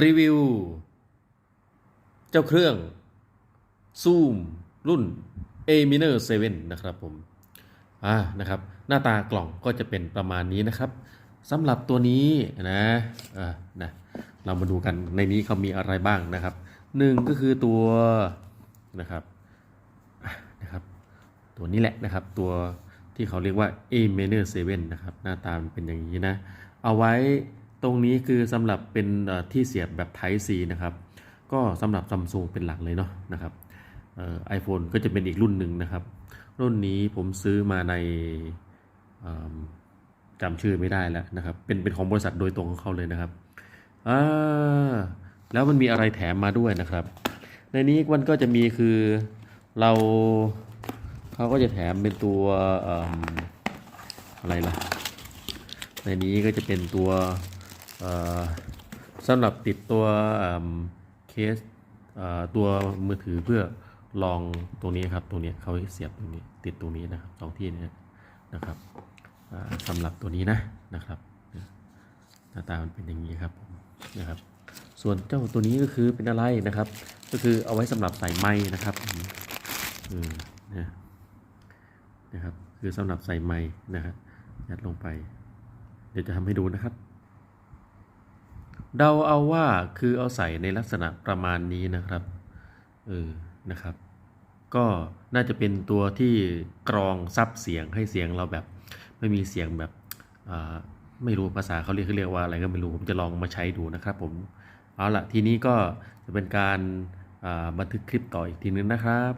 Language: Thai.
รีวิว เจ้าเครื่อง Zoom รุ่น A Miner 7 นะครับผม อ่า นะครับ หน้าตากล่องก็จะเป็นประมาณนี้นะครับสำหรับตัวนี้นะอ่านะ เรามาดูกันในนี้เขามีอะไรบ้างนะครับหนึ่งก็คือตัวนะครับนะครับ ตัวนี้แหละนะครับ ตัวที่เขาเรียกว่า A Miner 7 นะครับ หน้าตามันเป็นอย่างนี้นะ เอาไว้ ตรงนี้คือสำหรับเป็นที่เสียบแบบ Type C นะครับ ก็สำหรับซัมซุงเป็นหลักเลยเนาะนะครับไอโฟนก็จะเป็นอีกรุ่นหนึ่งนะครับ รุ่นนี้ผมซื้อมาในจำชื่อไม่ได้แล้วนะครับ เป็นเป็นของบริษัทโดยตรงของเขาเลยนะครับอ่าแล้วมันมีอะไรแถมมาด้วยนะครับ ในนี้มันก็จะมีคือเราเขาก็จะแถมเป็นตัวออะไรล่ะ ในนี้ก็จะเป็นตัว สำหรับติดตัวเคสตัวมือถือเพื่อลองตรงนี้ครับตรงนี้เขาเสียบตรงนี้ติดตรงนี้นะครับสองที่นี้นะครับสำหรับตัวนี้นะนะครับหน้าตามันเป็นอย่างนี้ครับผมนะครับ ส่วนเจ้าตัวนี้ก็คือเป็นอะไรนะครับ ก็คือเอาไว้สำหรับใส่ไม้นะครับอืมอืมนะนะครับ คือสำหรับใส่ไม้นะครับยัดลงไป เดี๋ยวจะทำให้ดูนะครับ เดาเอาว่าคือเอาใส่ในลักษณะประมาณนี้นะครับเออนะครับ ก็น่าจะเป็นตัวที่กรองซับเสียงให้เสียงเราแบบ ไม่มีเสียงแบบอ่าไม่รู้ภาษาเขาเรียกเขาเรียกว่าอะไรก็ไม่รู้ผมจะลองมาใช้ดูนะครับ ผมเอาละทีนี้ก็จะเป็นการบันทึกคลิปต่ออีกทีนึงนะครับ